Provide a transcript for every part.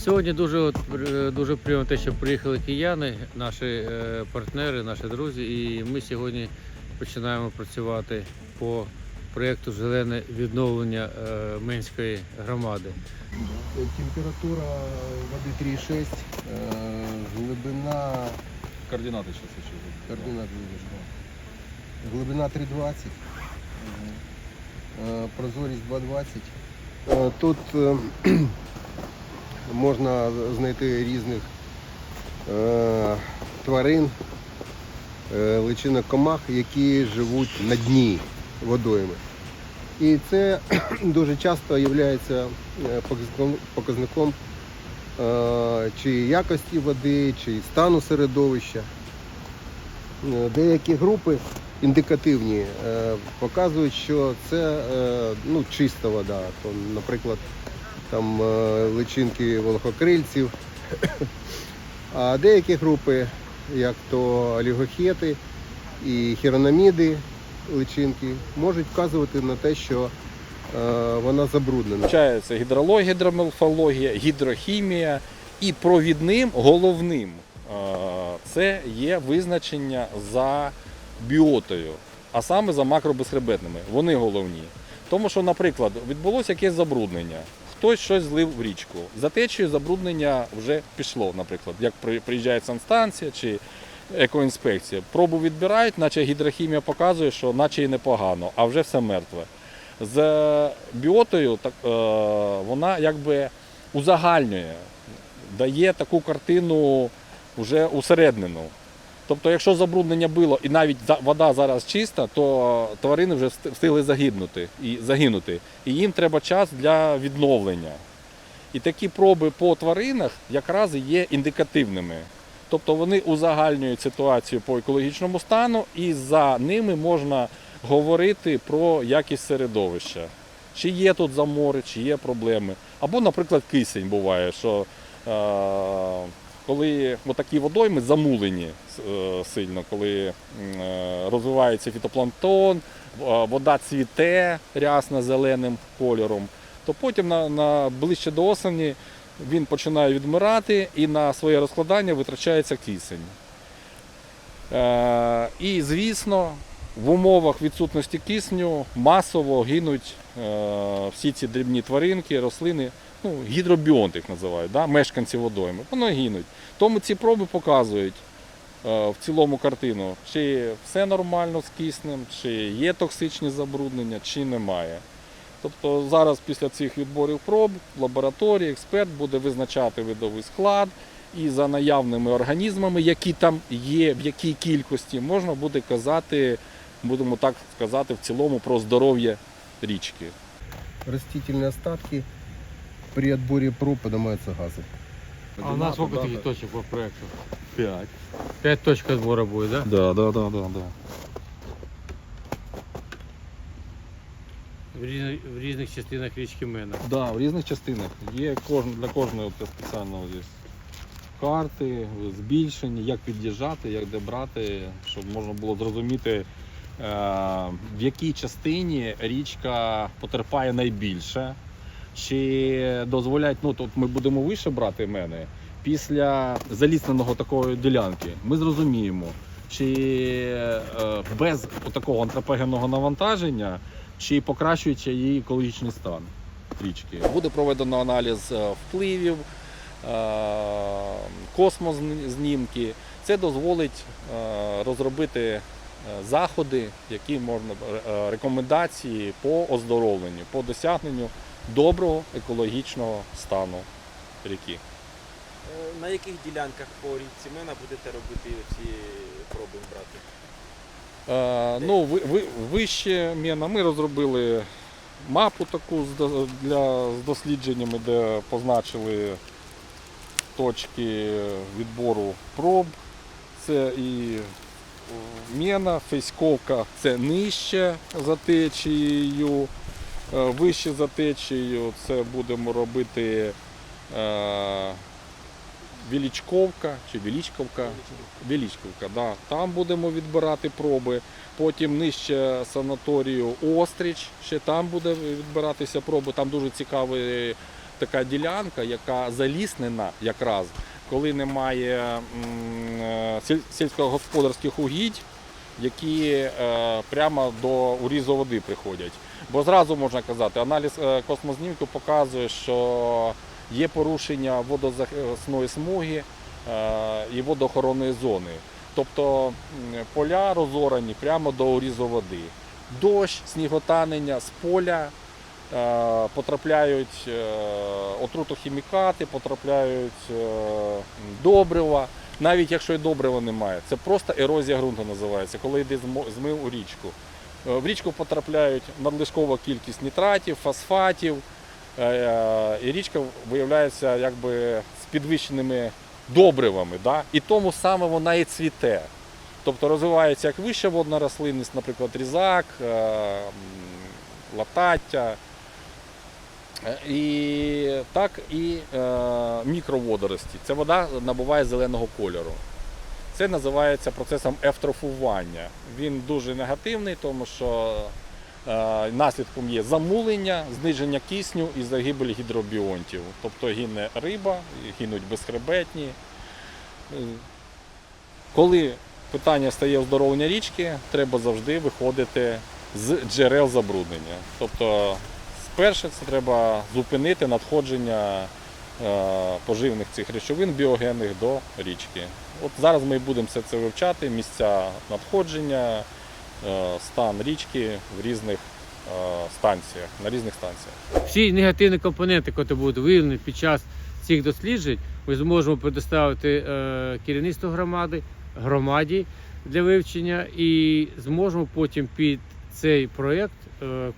Сьогодні дуже, от, е, дуже приємно те, що приїхали кияни, наші е, партнери, наші друзі. І ми сьогодні починаємо працювати по проєкту Зелене відновлення е, Менської громади. Температура воды 3,6, э, глибина, Координаты сейчас еще. координат видишь, да. глибина 3,20, э, прозорість 2,20. Е, Тут е, можна знайти різних е, тварин, е, личинок комах, які живуть на дні водойми. І це дуже часто є показником, показником е, чи якості води, чи стану середовища. Е, Деякі групи індикативні е, показують, що це е, ну, чиста вода. То, наприклад, там е, личинки волохокрильців. А деякі групи, як то олігохети і хірономіди, личинки, можуть вказувати на те, що е, вона забруднена. Включається гідрологія, гідроморфологія, гідрохімія і провідним головним е, це є визначення за біотою, а саме за макробезхребетними. Вони головні. Тому що, наприклад, відбулося якесь забруднення. Хтось щось злив в річку. За течією забруднення вже пішло, наприклад, як приїжджає санстанція чи екоінспекція. Пробу відбирають, наче гідрохімія показує, що наче і непогано, а вже все мертве. З біотою так, е, вона якби узагальнює, дає таку картину вже усереднену. Тобто, якщо забруднення було і навіть вода зараз чиста, то тварини вже встигли загинути і загинути. І їм треба час для відновлення. І такі проби по тваринах якраз і є індикативними. Тобто вони узагальнюють ситуацію по екологічному стану, і за ними можна говорити про якість середовища. Чи є тут замори, чи є проблеми. Або, наприклад, кисень буває, що е, коли такі водойми замулені е, сильно, коли е, розвивається фітопланктон, е, вода цвіте рясно зеленим кольором, то потім на, на ближче до осені він починає відмирати і на своє розкладання витрачається кисень. І, звісно, в умовах відсутності кисню масово гинуть всі ці дрібні тваринки, рослини, ну, гідробіонт їх називають, да? мешканці водойми. Вони гинуть. Тому ці проби показують е, в цілому картину, чи все нормально з киснем, чи є токсичні забруднення, чи немає. Тобто зараз після цих відборів проб в лабораторії експерт буде визначати видовий склад і за наявними організмами, які там є, в якій кількості, можна буде казати, будемо так сказати, в цілому про здоров'я річки. Растительные остатки при отборе проб поднимаются газы. А у нас сколько таких точок по проєкту? П'ять. П'ять точок відбору буде, так? Да, да, да, да, да. В, різних, в різних частинах річки Мена. Да, в різних частинах. Є кожен, для кожного це спеціально є карти, збільшені, як під'їжджати, як де брати, щоб можна було зрозуміти, е, в якій частині річка потерпає найбільше. Чи дозволять, ну тут ми будемо вище брати мене, після залісненого такої ділянки ми зрозуміємо, чи е, без такого антропогенного навантаження, чи покращується її екологічний стан річки. Буде проведено аналіз е, впливів, е, космознімки. Це дозволить розробити заходи, які можна рекомендації по оздоровленню, по досягненню доброго екологічного стану ріки. Е, На яких ділянках по річці Мена будете робити ці проби брати? Е, ну, ви, ви, вище Мена ми розробили мапу таку з, для, з дослідженнями, де позначили точки відбору проб. Це і Мена, Фейськовка це нижче за течією, вище за течією це будемо робити е, Вілічковка чи Вілічковка. Величковка, да. Там будемо відбирати проби. Потім нижче санаторію Остріч, ще там буде відбиратися проби. Там дуже цікавий така ділянка, яка заліснена якраз, коли немає е, сільськогосподарських угідь, які е, прямо до урізу води приходять. Бо зразу можна казати, аналіз е, космознімку показує, що є порушення водозахисної смуги е, і водоохоронної зони. Тобто поля розорані прямо до урізу води. Дощ, сніготанення з поля потрапляють отрутохімікати, потрапляють добрива. Навіть якщо і добрива немає, це просто ерозія ґрунту називається, коли йде змив у річку. Е, В річку потрапляють надлишкова кількість нітратів, фосфатів, е, і річка виявляється якби з підвищеними добривами. Да? І тому саме вона і цвіте. Тобто розвивається як вища водна рослинність, наприклад, різак, е, латаття. Е, І так і е, мікроводорості. Ця вода набуває зеленого кольору. Це називається процесом ефтрофування. Він дуже негативний, тому що е, наслідком є замулення, зниження кисню і загибель гідробіонтів. Тобто гине риба, гинуть безхребетні. Е, Коли питання стає оздоровлення річки, треба завжди виходити з джерел забруднення. Тобто, спершу це треба зупинити надходження е, поживних цих речовин біогенних до річки. От зараз ми будемо все це вивчати, місця надходження, е, стан річки в різних е, станціях, на різних станціях. Всі негативні компоненти, які будуть виявлені під час цих досліджень, ми зможемо предоставити керівництву громади, громаді для вивчення і зможемо потім під цей проєкт,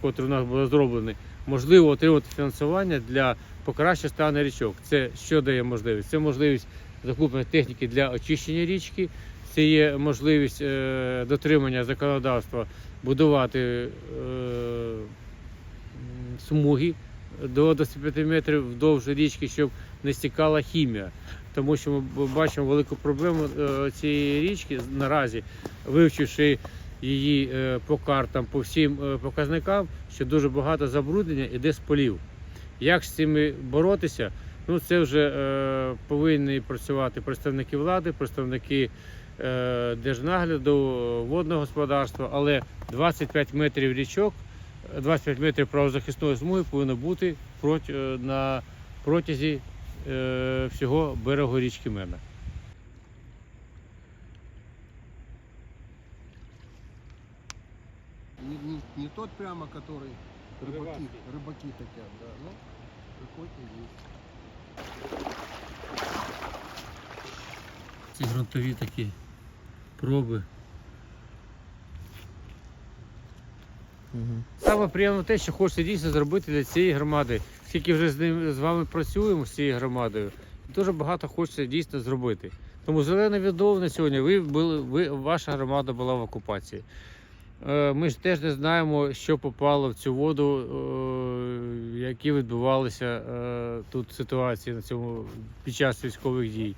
який у нас був зроблений, можливо отримати фінансування для покращення стану річок. Це що дає можливість? Це можливість закуплення техніки для очищення річки, це є можливість е, дотримання законодавства будувати е, смуги до 25 метрів вдовж річки, щоб не стікала хімія. Тому що ми бачимо велику проблему е, цієї річки наразі, вивчивши її е, по картам, по всім е, показникам, що дуже багато забруднення іде з полів. Як з цими боротися? Ну, це вже е, повинні працювати представники влади, представники е, держнагляду, водного господарства, але 25 метрів річок, е, 25 метрів правозахисної смуги повинно бути проти, е, на протязі е, всього берегу річки Мена. Не, не- не тот прямо, который рыбаки, Рыбацкий. рыбаки хотят, да. Ну, приходите есть. Ці ґрунтові такі проби. Саме приємно те, що хочеться дійсно зробити для цієї громади. Скільки вже з ним з вами працюємо з цією громадою, дуже багато хочеться дійсно зробити. Тому зелене відновлення сьогодні. Ви були, ви, ваша громада була в окупації. Е, Ми ж теж не знаємо, що попало в цю воду, е, які відбувалися е, тут ситуації на цьому під час військових дій.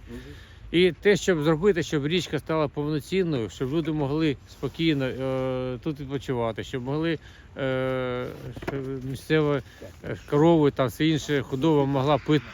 І те, щоб зробити, щоб річка стала повноцінною, щоб люди могли спокійно е, тут відпочивати, щоб могли е, щоб місцева е, корова, там все інше худоба могла пити.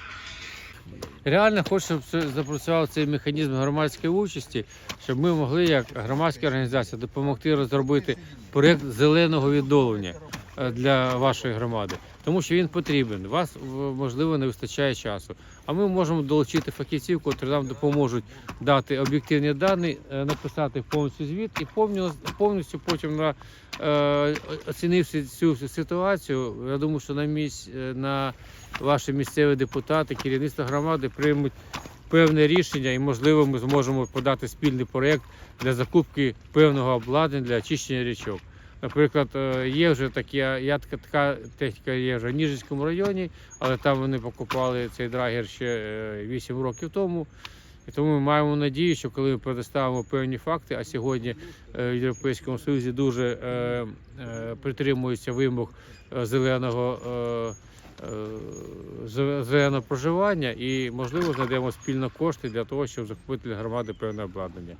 Реально хочу, щоб запрацював цей механізм громадської участі, щоб ми могли, як громадська організація, допомогти розробити проєкт зеленого відновлення е, для вашої громади, тому що він потрібен. Вас можливо не вистачає часу. А ми можемо долучити фахівців, які нам допоможуть дати об'єктивні дані, е, написати повністю звіт і повністю, повністю потім на е, оцінивши цю ситуацію. Я думаю, що на місць е, на ваші місцеві депутати, керівництво громади приймуть певне рішення, і можливо ми зможемо подати спільний проєкт для закупки певного обладнання для очищення річок. Наприклад, е, є вже такі, я така, така техніка є вже в Ніжинському районі, але там вони покупали цей драгер ще е, 8 років тому. І тому ми маємо надію, що коли ми предоставимо певні факти, а сьогодні е, в Європейському Союзі дуже е, е, притримуються вимог е, зеленого. е, е, Зеленого проживання і можливо знайдемо спільно кошти для того, щоб закупити для громади певне обладнання.